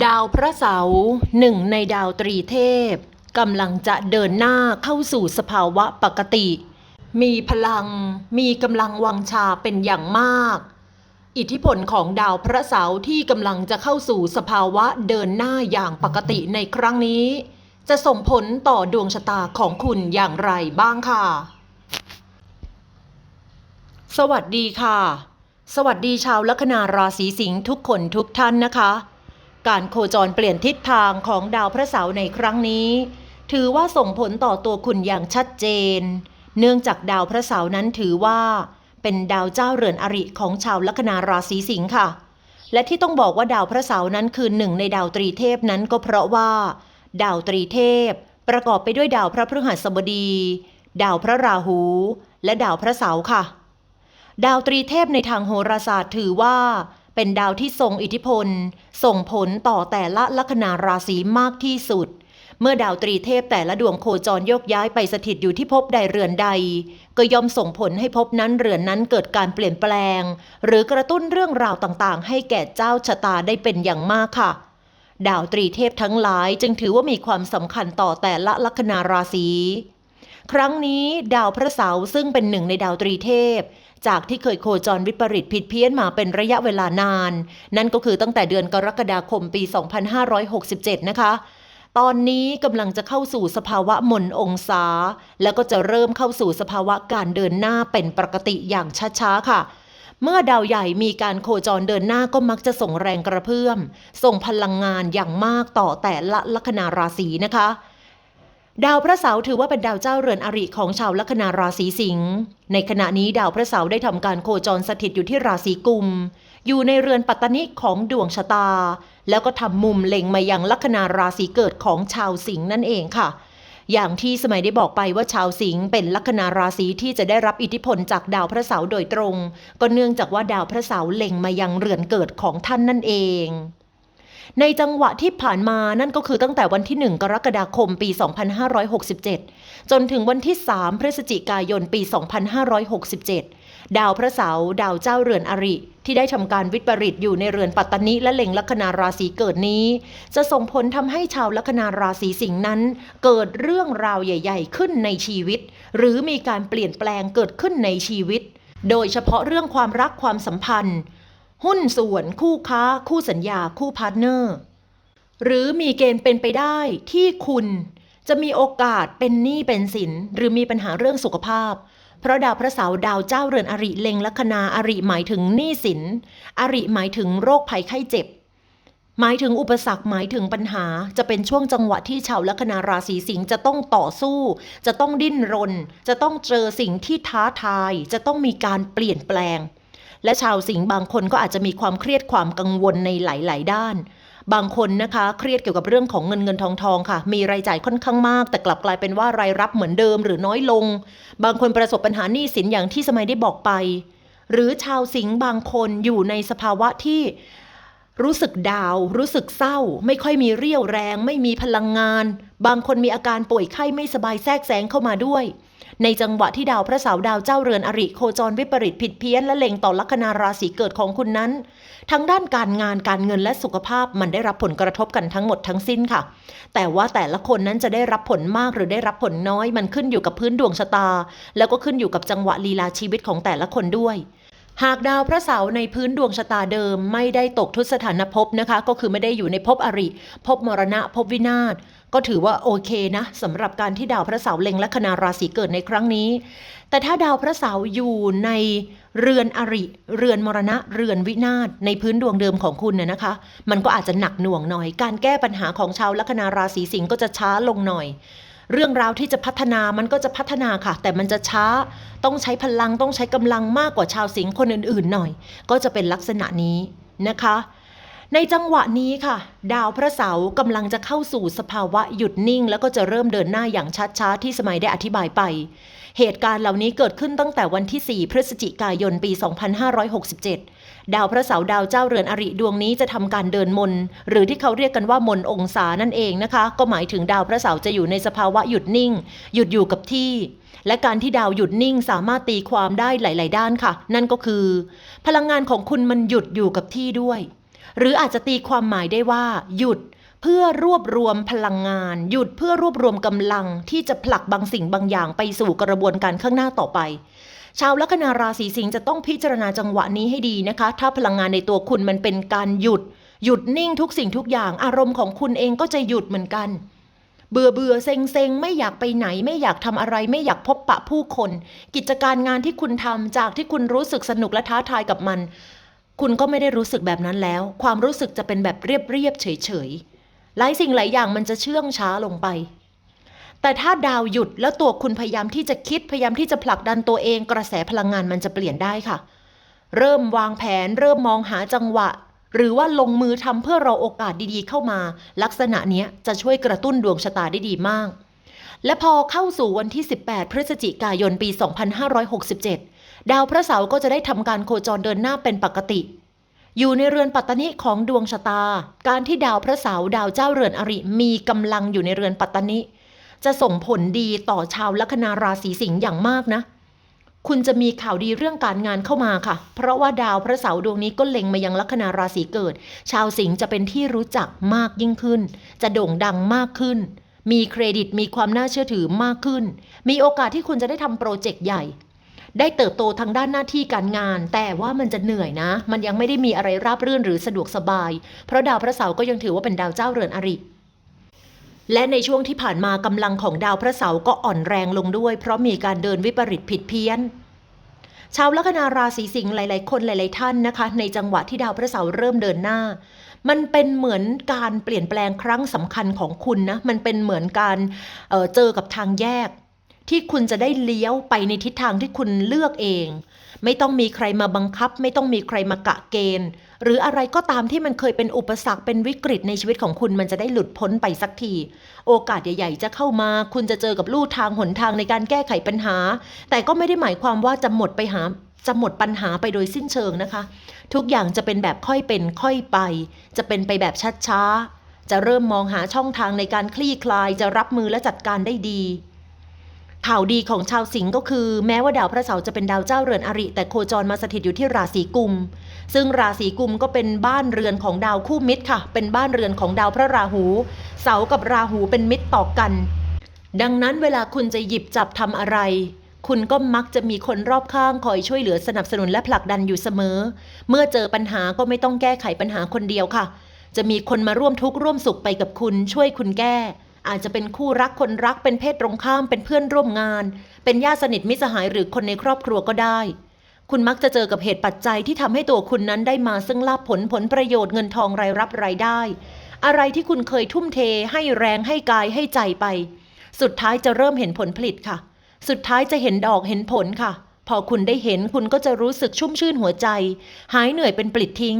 ดาวพระเสาร์หนึ่งในดาวตรีเทพกำลังจะเดินหน้าเข้าสู่สภาวะปกติ มีพลัง มีกำลังวังชาเป็นอย่างมาก อิทธิพลของดาวพระเสาร์ที่กำลังจะเข้าสู่สภาวะเดินหน้าอย่างปกติในครั้งนี้ จะส่งผลต่อดวงชะตาของคุณอย่างไรบ้างค่ะ สวัสดีค่ะ สวัสดีชาวลัคนาราศีสิงห์ทุกคนทุกท่านนะคะ การโคจรเปลี่ยนทิศทางของดาวพระเสาร์ในครั้งนี้ ถือว่าส่งผลต่อตัวคุณอย่างชัดเจน เนื่องจากดาวพระเสาร์นั้นถือว่า เป็นดาวเจ้าเรือนอริของชาวลัคนาราศีสิงห์ค่ะ และที่ต้องบอกว่าดาวพระเสาร์นั้นคือหนึ่งในดาวตรีเทพนั้นก็เพราะว่า ดาวตรีเทพ ประกอบไปด้วยดาวพระพฤหัสบดี ดาวพระราหู และดาวพระเสาร์ค่ะ ดาวตรีเทพในทางโหราศาสตร์ถือว่า เป็นดาวที่ทรงอิทธิพล ส่งผลต่อแต่ละลัคนาราศีมากที่สุด เมื่อดาวตรีเทพแต่ละดวงโคจรโยกย้ายไปสถิตอยู่ที่ภพใดเรือนใด ก็ย่อมส่งผลให้ภพนั้นเรือนนั้นเกิดการเปลี่ยนแปลง หรือกระตุ้นเรื่องราวต่างๆ ให้แก่เจ้าชะตาได้เป็นอย่างมากค่ะดาวตรีเทพทั้งหลายจึงถือว่ามีความสำคัญต่อแต่ละลัคนาราศี ครั้งนี้ดาวพระเสาร์ซึ่งเป็นหนึ่งในดาวตรีเทพ จากที่เคยโคจรวิปริตผิดเพี้ยนมาเป็นระยะเวลานาน นั่นก็คือตั้งแต่เดือนกรกฎาคมปี 2567 นะคะ ตอนนี้กำลังจะเข้าสู่สภาวะหม่นองศา แล้วก็จะเริ่มเข้าสู่สภาวะการเดินหน้าเป็นปกติอย่างช้าๆค่ะเมื่อดาวใหญ่มีการโคจรเดินหน้าก็มักจะส่งแรงกระเพื่อม ส่งพลังงานอย่างมากต่อแต่ละลัคนาราศีนะคะ ดาวพระเสาร์ถือว่าเป็นดาวเจ้าเรือนอริของชาวลัคนาราศีสิงห์ในขณะนี้ดาวพระเสาร์ได้ทำการโคจรสถิตอยู่ที่ราศีกุม อยู่ในเรือนปัตตนิของดวงชะตา แล้วก็ทำมุมเล็งมายังลัคนาราศีเกิดของชาวสิงห์นั่นเองค่ะ อย่างที่สมัยได้บอกไปว่าชาวสิงห์เป็นลัคนาราศีที่จะได้รับอิทธิพลจากดาวพระเสาร์โดยตรง ก็เนื่องจากว่าดาวพระเสาร์เล็งมายังเรือนเกิดของท่านนั่นเอง ในจังหวะที่ผ่านมานั่นก็คือตั้งแต่วันที่ 1 กรกฎาคมปี 2567 จนถึงวันที่ 3 พฤศจิกายนปี 2567 ดาวพระเสาร์ดาวเจ้าเรือนอริ ที่ได้ทำการวิปริตอยู่ในเรือนปัตตนิและเล็งลัคนาราศีเกิดนี้ จะส่งผลทำให้ชาวลัคนาราศีสิงห์นั้น เกิดเรื่องราวใหญ่ ๆ ขึ้นในชีวิต หรือมีการเปลี่ยนแปลงเกิดขึ้นในชีวิตโดยเฉพาะเรื่องความรักความสัมพันธ์ หุ้นส่วนคู่ค้า คู่สัญญา คู่พาร์ทเนอร์ หรือมีเกณฑ์เป็นไปได้ที่คุณจะมีโอกาสเป็นหนี้เป็นสิน หรือมีปัญหาเรื่องสุขภาพ เพราะดาวพระเสาร์ดาวเจ้าเรือนอริเล็งลัคนาอริหมายถึงหนี้สิน อริหมายถึงโรคภัยไข้เจ็บ หมายถึงอุปสรรคหมายถึงปัญหา จะเป็นช่วงจังหวะที่ชาวลัคนาราศีสิงห์จะต้องต่อสู้ จะต้องดิ้นรน จะต้องเจอสิ่งที่ท้าทาย จะต้องมีการเปลี่ยนแปลง และชาวสิงห์บางคนก็อาจจะมีความเครียดความกังวลในหลาย ๆ ด้าน บางคนนะคะเครียดเกี่ยวกับเรื่องของเงินเงินทองทองค่ะ มีรายจ่ายค่อนข้างมาก แต่กลับกลายเป็นว่ารายรับเหมือนเดิมหรือน้อยลง บางคนประสบปัญหาหนี้สินอย่างที่สมัยได้บอกไป หรือชาวสิงห์บางคนอยู่ในสภาวะที่รู้สึกดาว รู้สึกเศร้า ไม่ค่อยมีเรี่ยวแรง ไม่มีพลังงาน บางคนมีอาการป่วยไข้ไม่สบายแทรกแซงเข้ามาด้วย ในจังหวะที่ดาวพระเสาร์ดาวเจ้าเรือนอริโคจรวิปริตผิดเพี้ยนและเล็งต่อลัคนาราศีเกิดของคุณนั้น ทั้งด้านการงานการเงินและสุขภาพมันได้รับผลกระทบกันทั้งหมดทั้งสิ้นค่ะ แต่ว่าแต่ละคนนั้นจะได้รับผลมากหรือได้รับผลน้อย มันขึ้นอยู่กับพื้นดวงชะตา แล้วก็ขึ้นอยู่กับจังหวะลีลาชีวิตของแต่ละคนด้วยหากดาวพระเสาร์ในพื้นดวงชะตาเดิมไม่ได้ตกทุสถานภพนะคะ ก็คือไม่ได้อยู่ในภพอริภพมรณะภพวินาศ ก็ถือว่าโอเคนะสำหรับการที่ดาวพระเสาร์เล็งลัคนาราศีเกิดในครั้งนี้ แต่ถ้าดาวพระเสาร์อยู่ในเรือนอริ เรือนมรณะ เรือนวินาศในพื้นดวงเดิมของคุณน่ะนะคะ มันก็อาจจะหนักหน่วงหน่อย การแก้ปัญหาของชาวลัคนาราศีสิงห์ก็จะช้าลงหน่อยเรื่องราวที่จะพัฒนามันก็จะพัฒนาค่ะ แต่มันจะช้าต้องใช้พลังต้องใช้กำลังมากกว่าชาวสิงห์คนอื่นๆหน่อย ก็จะเป็นลักษณะนี้นะคะ ในจังหวะนี้ค่ะ ดาวพระเสาร์กำลังจะเข้าสู่สภาวะหยุดนิ่ง แล้วก็จะเริ่มเดินหน้าอย่างช้าๆที่สมัยได้อธิบายไป เหตุการณ์เหล่านี้เกิดขึ้นตั้งแต่วันที่ 4 พฤศจิกายนปี 2567 ดาวพระเสาร์ดาวเจ้าเรือนอริดวงนี้จะทำการเดินมน หรือที่เขาเรียกกันว่ามนองศานั่นเองนะคะ ก็หมายถึงดาวพระเสาร์จะอยู่ในสภาวะหยุดนิ่ง หยุดอยู่กับที่ และการที่ดาวหยุดนิ่งสามารถตีความได้หลาย ๆ ด้านค่ะ นั่นก็คือ พลังงานของคุณมันหยุดอยู่กับที่ด้วย หรืออาจจะตีความหมายได้ว่า หยุดเพื่อรวบรวมพลังงาน หยุดเพื่อรวบรวมกำลังที่จะผลักบางสิ่งบางอย่างไปสู่กระบวนการข้างหน้าต่อไป ชาวลัคนาราศีสิงห์จะต้องพิจารณาจังหวะนี้ให้ดีนะคะ ถ้าพลังงานในตัวคุณมันเป็นการหยุด หยุดนิ่งทุกสิ่งทุกอย่าง อารมณ์ของคุณเองก็จะหยุดเหมือนกันเบื่อเบื่อเซ็งเซ็งไม่อยากไปไหน ไม่อยากทำอะไร ไม่อยากพบปะผู้คน กิจการงานที่คุณทำจากที่คุณรู้สึกสนุกและท้าทายกับมัน คุณก็ไม่ได้รู้สึกแบบนั้นแล้ว ความรู้สึกจะเป็นแบบเรียบๆเฉยๆหลายสิ่งหลายอย่างมันจะเชื่องช้าลงไป แต่ถ้าดาวหยุดแล้วตัวคุณพยายามที่จะคิดพยายามที่จะผลักดันตัวเอง กระแสพลังงานมันจะเปลี่ยนได้ค่ะ เริ่มวางแผน เริ่มมองหาจังหวะ หรือว่าลงมือทำเพื่อรอโอกาสดีๆ เข้ามา ลักษณะนี้จะช่วยกระตุ้นดวงชะตาได้ดีมาก และพอเข้าสู่วันที่ 18 พฤศจิกายนปี 2567 ดาวพระเสาร์ก็จะได้ทำการโคจรเดินหน้าเป็นปกติ อยู่ในเรือนปัตตนิของดวงชะตา การที่ดาวพระเสาร์ดาวเจ้าเรือนอริมีกำลังอยู่ในเรือนปัตตนิ จะส่งผลดีต่อชาวลัคนาราศีสิงห์อย่างมากนะ คุณจะมีข่าวดีเรื่องการงานเข้ามาค่ะ เพราะว่าดาวพระเสาร์ดวงนี้ก็เล็งมายังลัคนาราศีเกิด ชาวสิงห์จะเป็นที่รู้จักมากยิ่งขึ้น จะโด่งดังมากขึ้น มีเครดิตมีความน่าเชื่อถือมากขึ้น มีโอกาสที่คุณจะได้ทำโปรเจกต์ใหญ่ ได้เติบโตทางด้านหน้าที่การงาน แต่ว่ามันจะเหนื่อยนะ มันยังไม่ได้มีอะไรราบรื่นหรือสะดวกสบาย เพราะดาวพระเสาร์ก็ยังถือว่าเป็นดาวเจ้าเรือนอริและในช่วงที่ผ่านมากำลังของดาวพระเสาร์ก็อ่อนแรงลงด้วย เพราะมีการเดินวิปริตผิดเพี้ยนชาวลัคนาราศีสิงห์หลาย ๆ คนหลาย ๆ ท่านนะคะ ในจังหวะที่ดาวพระเสาร์เริ่มเดินหน้า มันเป็นเหมือนการเปลี่ยนแปลงครั้งสำคัญของคุณนะ มันเป็นเหมือนการเเจอกับทางแยก ที่คุณจะได้เลี้ยวไปในทิศทางที่คุณเลือกเอง ไม่ต้องมีใครมาบังคับ ไม่ต้องมีใครมากะเกณฑ์ หรืออะไรก็ตามที่มันเคยเป็นอุปสรรคเป็นวิกฤตในชีวิตของคุณมันจะได้หลุดพ้นไปสักที โอกาสใหญ่ ๆ จะเข้ามา คุณจะเจอกับลู่ทางหนทางในการแก้ไขปัญหา แต่ก็ไม่ได้หมายความว่าจะหมดไปหา จะหมดปัญหาไปโดยสิ้นเชิงนะคะ ทุกอย่างจะเป็นแบบค่อยเป็นค่อยไป จะเป็นไปแบบช้าๆ จะเริ่มมองหาช่องทางในการคลี่คลายจะรับมือและจัดการได้ดี ข่าวดีของชาวสิงห์ก็คือ แม้ว่าดาวพระเสาร์จะเป็นดาวเจ้าเรือนอริ แต่โคจรมาสถิตอยู่ที่ราศีกุม ซึ่งราศีกุมก็เป็นบ้านเรือนของดาวคู่มิตรค่ะ เป็นบ้านเรือนของดาวพระราหู เสาร์กับราหูเป็นมิตรต่อกัน ดังนั้นเวลาคุณจะหยิบจับทำอะไร คุณก็มักจะมีคนรอบข้างคอยช่วยเหลือสนับสนุนและผลักดันอยู่เสมอ เมื่อเจอปัญหาก็ไม่ต้องแก้ไขปัญหาคนเดียวค่ะ จะมีคนมาร่วมทุกข์ร่วมสุขไปกับคุณช่วยคุณแก้ อาจจะเป็นคู่รักคนรักเป็นเพศตรงข้ามเป็นเพื่อนร่วมงาน เป็นญาติสนิทมิตรสหายหรือคนในครอบครัวก็ได้ คุณมักจะเจอกับเหตุปัจจัยที่ทำให้ตัวคุณนั้นได้มาซึ่งลาภผลผลประโยชน์เงินทองรายรับรายได้ อะไรที่คุณเคยทุ่มเท ให้แรงให้กายให้ใจไป สุดท้ายจะเริ่มเห็นผลผลิตค่ะ สุดท้ายจะเห็นดอกเห็นผลค่ะ พอคุณได้เห็นคุณก็จะรู้สึกชุ่มชื่นหัวใจ หายเหนื่อยเป็นปลิดทิ้ง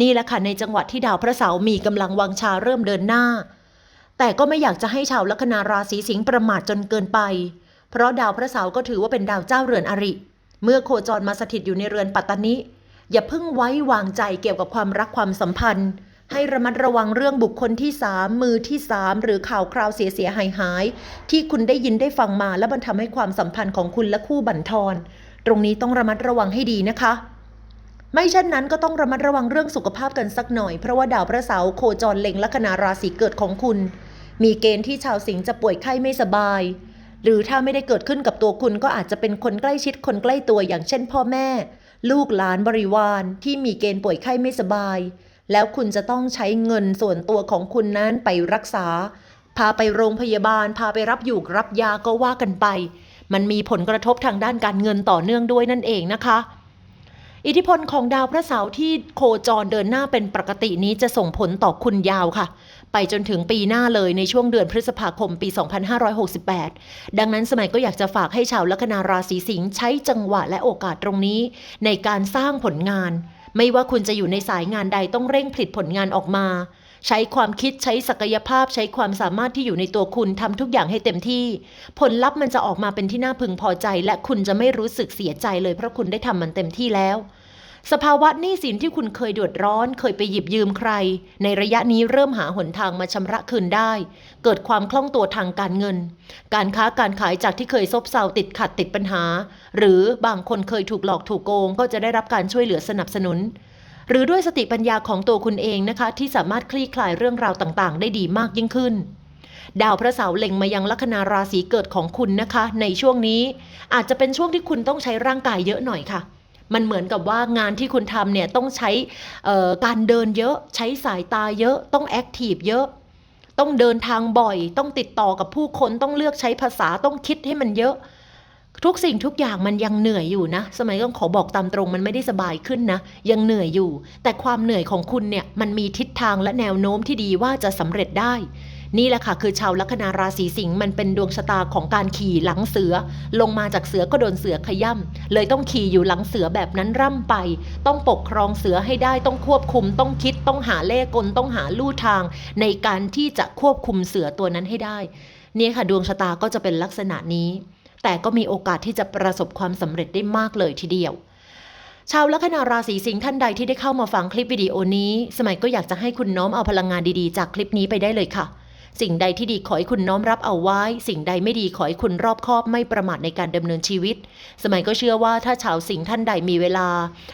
นี่แหละค่ะในจังหวะที่ดาวพระเสาร์มีกำลังวังชาเริ่มเดินหน้า แต่ก็ไม่อยากจะให้ชาวลัคนาราศีสิงห์ประมาทจนเกินไป เพราะดาวพระเสาร์ก็ถือว่าเป็นดาวเจ้าเรือนอริ เมื่อโคจรมาสถิตอยู่ในเรือนปัตตนิอย่าเพิ่งไว้วางใจเกี่ยวกับความรักความสัมพันธ์ ให้ระมัดระวังเรื่องบุคคลที่สามมือที่สามหรือข่าวคราวเสียเสียหายหาย ที่คุณได้ยินได้ฟังมาแล้วมันทำให้ความสัมพันธ์ของคุณและคู่บั่นทอน ตรงนี้ต้องระมัดระวังให้ดีนะคะ ไม่เช่นนั้นก็ต้องระมัดระวังเรื่องสุขภาพกันสักหน่อย เพราะว่าดาวพระเสาร์โคจรเล็งลัคนาราศีเกิดของคุณ มีเกณฑ์ที่ชาวสิงห์จะป่วยไข้ไม่สบาย หรือถ้าไม่ได้เกิดขึ้นกับตัวคุณก็อาจจะเป็นคนใกล้ชิดคนใกล้ตัวอย่างเช่น พ่อแม่ ลูกหลานบริวารที่มีเกณฑ์ป่วยไข้ไม่สบาย แล้วคุณจะต้องใช้เงินส่วนตัวของคุณนั้นไปรักษา พาไปโรงพยาบาล พาไปรับอยู่รับยาก็ว่ากันไป มันมีผลกระทบทางด้านการเงินต่อเนื่องด้วยนั่นเองนะคะ อิทธิพลของดาวพระเสาร์ที่โคจรเดินหน้าเป็นปกตินี้จะส่งผลต่อคุณยาวค่ะ ไปจนถึงปีหน้าเลยในช่วงเดือนพฤษภาคมปี 2568 ดังนั้นสมัยก็อยากจะฝากให้ชาวลัคนาราศีสิงห์ใช้จังหวะและโอกาสตรงนี้ ในการสร้างผลงาน ไม่ว่าคุณจะอยู่ในสายงานใดต้องเร่งผลิตผลงานออกมา ใช้ความคิดใช้ศักยภาพใช้ความสามารถที่อยู่ในตัวคุณทำทุกอย่างให้เต็มที่ ผลลัพธ์มันจะออกมาเป็นที่น่าพึงพอใจ และคุณจะไม่รู้สึกเสียใจเลยเพราะคุณได้ทำมันเต็มที่แล้ว สภาวะหนี้สินที่คุณเคยเดือดร้อน เคยไปหยิบยืมใคร ในระยะนี้เริ่มหาหนทางมาชำระคืนได้ เกิดความคล่องตัวทางการเงิน การค้าการขายจากที่เคยซบเซาติดขัดติดปัญหา หรือบางคนเคยถูกหลอกถูกโกง ก็จะได้รับการช่วยเหลือสนับสนุน หรือด้วยสติปัญญาของตัวคุณเองนะคะ ที่สามารถคลี่คลายเรื่องราวต่างๆ ได้ดีมากยิ่งขึ้นดาวพระเสาร์เล็งมายังลัคนาราศีเกิดของคุณนะคะ ในช่วงนี้อาจจะเป็นช่วงที่คุณต้องใช้ร่างกายเยอะหน่อยค่ะ มันเหมือนกับว่างานที่คุณทำเนี่ยต้องใช้การเดินเยอะ ใช้สายตาเยอะ ต้องแอคทีฟเยอะ ต้องเดินทางบ่อย ต้องติดต่อกับผู้คน ต้องเลือกใช้ภาษา ต้องคิดให้มันเยอะ ทุกสิ่งทุกอย่างมันยังเหนื่อยอยู่นะ สมัยก็ขอบอกตามตรงมันไม่ได้สบายขึ้นนะ ยังเหนื่อยอยู่ แต่ความเหนื่อยของคุณเนี่ยมันมีทิศทางและแนวโน้มที่ดีว่าจะสำเร็จได้ นี่แหละค่ะคือชาวลัคนาราศีสิงห์มันเป็นดวงชะตาของการขี่หลังเสือ ลงมาจากเสือก็โดนเสือขย่ำเลยต้องขี่อยู่หลังเสือแบบนั้นร่ำไป ต้องปกครองเสือให้ได้ต้องควบคุม ต้องคิดต้องหาเล่กลต้องหาลู่ทาง ในการที่จะควบคุมเสือตัวนั้นให้ได้เนี่ยค่ะดวงชะตาก็จะเป็นลักษณะนี้ แต่ก็มีโอกาสที่จะประสบความสำเร็จได้มากเลยทีเดียวชาวลัคนาราศีสิงห์ท่านใดที่ได้เข้ามาฟังคลิปวิดีโอนี้ สมัยก็อยากจะให้คุณน้อมเอาพลังงานดีๆ จากคลิปนี้ไปได้เลยค่ะ สิ่งใดที่ดีขอให้คุณน้อมรับเอาไว้ สิ่งใดไม่ดีขอให้คุณรอบคอบไม่ประมาทในการดำเนินชีวิต สมัยก็เชื่อว่าถ้าชาวสิงห์ท่านใดมีเวลา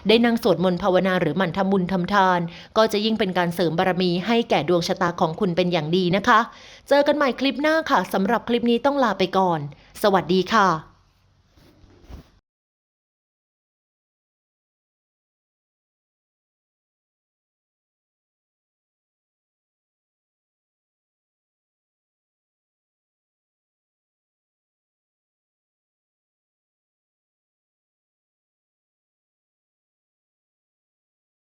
ได้นั่งสวดมนต์ภาวนาหรือหมั่นทำบุญทำทาน ก็จะยิ่งเป็นการเสริมบารมีให้แก่ดวงชะตาของคุณเป็นอย่างดีนะคะ เจอกันใหม่คลิปหน้าค่ะสำหรับคลิปนี้ต้องลาไปก่อน สวัสดีค่ะ